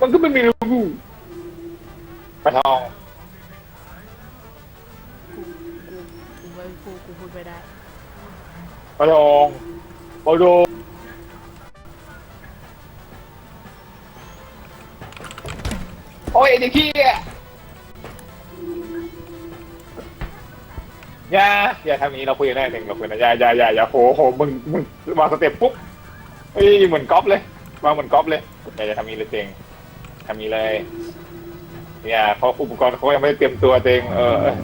มันก็ไม่มีรูปลาทองกูกูไม่พูดกูพูดไม่ได้ปลาทองปลาโดโอ้ยไอ้เด็กขี้อะอย่าอย่าทำอย่างนี้เราคุยกันได้หนึ่งเราคุยกันอย่าอย่าอย่าอย่าโหโหมึงมึงวางสเต็ปปุ๊บเฮ้ยเหมือนก๊อฟเลย วางเหมือนก๊อฟเลยอย่าอย่าทำอย่างนี้เลยเจง ทำอย่างนี้เลย เนี่ยเพราะอุปกรณ์เขายังไม่ได้เตรียมตัวเจงเออเออ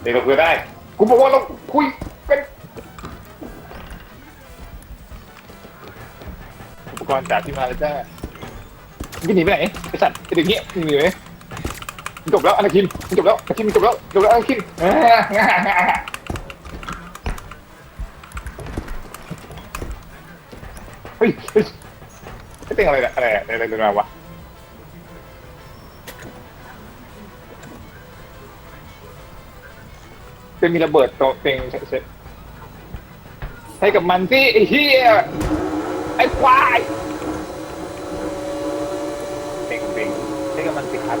เดี๋ยวเราคุยได้ กูบอกว่าเราคุยกันอุปกรณ์จากที่มาแล้วจ้ามึงจะหนีไปไหนไอสัตว์ไอเด็กเนี้ยมึงหนีไปไหนมึงจบแล้วอนาคินมึงจบแล้วอนาคินมึงจบแล้วจบแล้วอนาคินอ่าเฮ้ยเฮ้ยไอ้เต็งอะไรเนี่ยอะไรอะไรอะไรเดินมาวะ จะมีระเบิดโตะเต็งเสร็จให้กับมันสิไอ้เหี้ยไอ้ควายเต็งเต็งให้กับมันสิครับ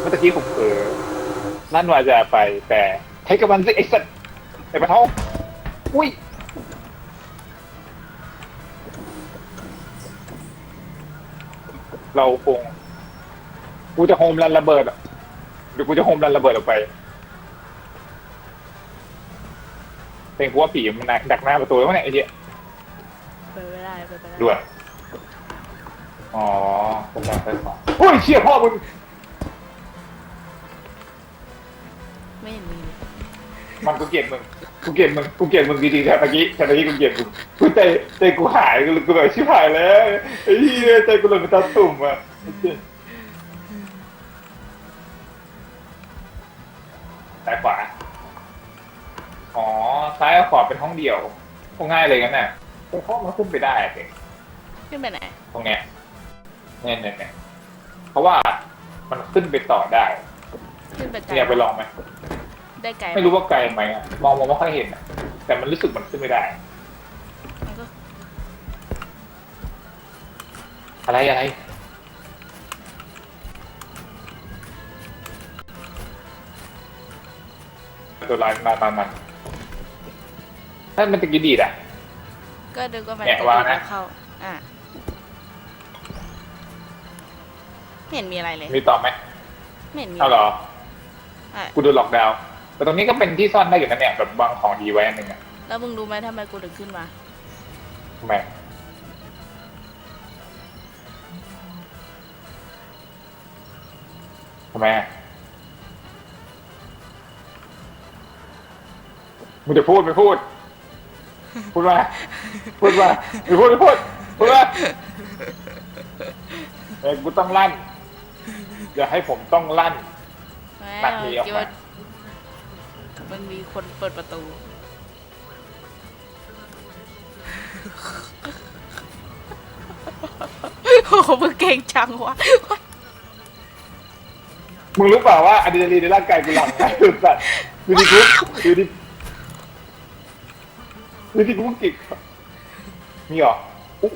เมื่อตะกี้ผมเผลอลั่นวาจาไปแต่ให้กับมันสิไอ้สัตว์ไอ้ปะท้องอุ้ยเราคงกูจะโฮมรันระเบิดอะเดี๋ยวกูจะโฮมรันระเบิดออกไป เป็นกูว่าผีมันดักหน้าประตูแล้วเนี่ยไอ้เหี้ยไปไม่ได้ไปไม่ได้ด่วนอ๋อผมมองไปขวาโอ้ยเชี่ยพ่อมึงไม่เห็นมีเลยมันกูเกลียดมึงกูเกลียดมึงกูเกลียดมึงจริงๆแต่ตะกี้แต่ตะกี้กูเกลียดมึงกูใจใจกูหายกูกูแบบชิบหายแล้วไอ้เหี้ยใจกูเลยเป็นตาตุ่มอะซ้ายขวาอ๋อ ซ้ายกับขวาเป็นห้องเดียวคงง่ายเลยกันน่ะตรงห้องมันขึ้นไปได้อะเด็กขึ้นไปไหนตรงเนี้ยเนี่ยเนี่ยเนี่ยเพราะว่ามันขึ้นไปต่อได้ขึ้นไปไกลเนี่ยไปลองไหมได้ไกลไม่รู้ว่าไกลไหมอะมองมองไม่ค่อยเห็นอะแต่มันรู้สึกมันขึ้นไม่ได้ มันก็อะไรอะไรตัวลายมามามัน ถ้ามันตะกี้ดีดอะ ก็ดูก็มันเนี่ยจะวางดีนะ เข้า อะไม่เห็นมีอะไรเลยมีต่อไหมไม่เห็นมีเอาเหรอ อะกูโดนหลอกดาวน์แต่ตรงนี้ก็เป็นที่ซ่อนได้อยู่นะเนี่ยแบบวางของดีไว้อันหนึ่งอะแล้วมึงรู้ไหมทำไมกูถึงขึ้นมา ทำไมทำไมอะมึงจะพูดไม่พูด พูดมาพูดมาไม่พูดไม่พูดพูดมาเอ้ยกูต้องลั่นอย่าให้ผมต้องลั่น แม่ตัดหนีออกคิดมาว่ามันมีคนเปิดประตู โอ้โหมึงเก่งจังวะมึงรู้เปล่าว่าอะดรีนาลีนในร่างกายกูหลั่งได้สุดสัตว์ดูดิกูดู ดิดูดิกูเพิ่งกิกมีเหรออุ๊ย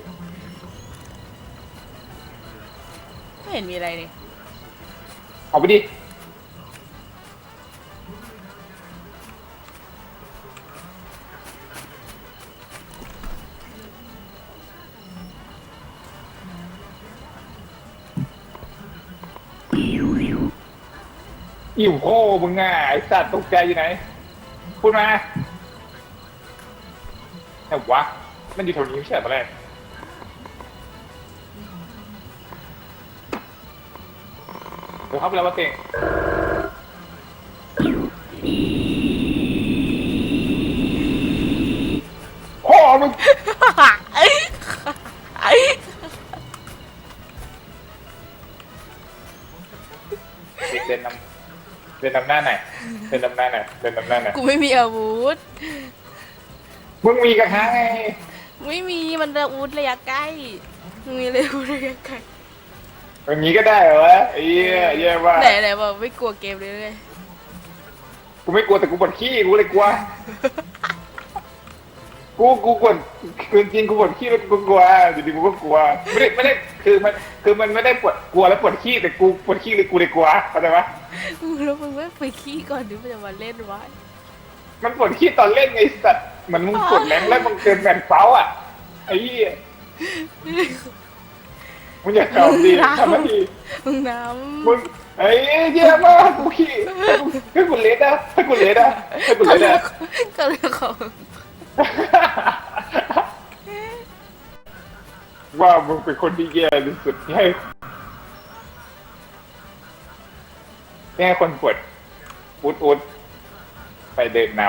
ไม่เห็นมีอะไรเลยเอาไปดิอิ่วโคมึงอะไอสัตว์ตกใจอยู่ไหนพูดมา แต่วะ มันอยู่แถวนี้ไม่ใช่เหรอตอนแรกเดี๋ยวเข้าไปแล้วว่าเต็งพ่อมึงเดินนำเดินนำหน้าไหนอยเดินนำหน้าไหนอยเดินนำหน้าไหนอย กูไม่มีอาวุธ มึงมีกระทะไงไม่มีมันอาวุธระยะใกล้มึงมีเลยอาวุธระยะไกลอย่างนี้ก็ได้เหรอวะไอ้เหี้ยเหี้ยว่าไหนไหนบอกไม่กลัวเกมเลยเลยกูไม่กลัวแต่กูปวดขี้กูเลยกลัว กูกูกูกดคือจริงกูปวดขี้แล้วกูกลัวอยู่ดีกูก็กลัวไม่ได้ไม่ได้คือมันคือมันไม่ได้ปวดกลัวแล้วปวดขี้แต่กูปวดขี้เลยกูเลยกลัวเข้าใจปะ มึงแล้วมึงไม่ไปขี้ก่อนที่มันจะมาเล่นวะ มันปวดขี้ตอนเล่นไงสัตว์เหมันมึงกดแรงแล้วมึงเกินแมนเฟ้าอะไอ้เหี้ยมึงอย่าเก่าดีทำไมดีมึงน้มึงไอ้เหี้ยมากกูขี้ให้กูเล็ดนะให้กูเล็ดนะให้ำกูก็เล็ดเรื่อนะงก็เรื่องของว่ามึงเป็นคนที่แย่ที่สุดที่ให้ที่ให้คนปวดอุดอุด ไปเดินน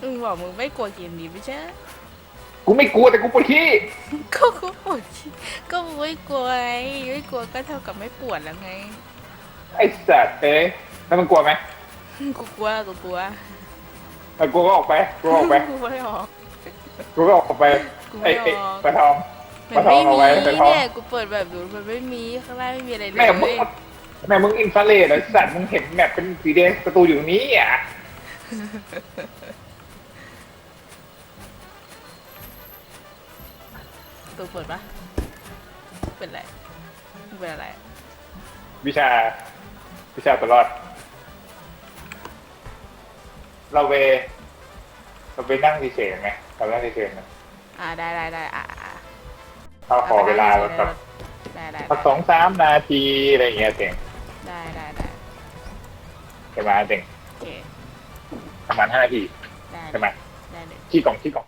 มึงบอกมึงไม่กลัวเกมนี้ไม่ใช่ำกูไม่กลัวแต่กูปวดขี้ก็กูปวดขี้ก็มึงไม่กลัวไงไม่กลัวก็เท่ากับไม่ปวดแล้วไง ไอ้สัตว์เอ้ยแล้วมึงกลัวไหมกูกลัวกูกลัวแล้วกูก็ออกไปกูก็ออกไปกูไม่ออกกูก็ออกไปกูไม่ไอ้ออกไอ้ปลาทองมันไม่เอามีไว้ไปท้องเนี่ยกูเปิดแบบดูมันไม่มีข้างล่างไม่มีอะไรเลแม่มึงยแม่มึงอินฟราเรดไอ้สัตว์มึงเห็นแมปเป็นสีแดงประตูอยู่ตรงนี้อะ ตัวเปิดปะเป็นไรมึงเป็นอะไร วิชา วิชาตลอด เราไปเราไปนั่งเฉยๆไหมเรานั่งเฉยๆไหมอ่าได้ได้ได้อ่าอ่าเราขอเวลาแบบได้ได้สักสองสามนาทีอะไรอย่างเงี้ยเต็งได้ได้ได้ ใช่ไหมเต็งโอเค ประมาณห้านาทีได้ใช่ไหมได้เลย ขี้กล่องขี้กล่อง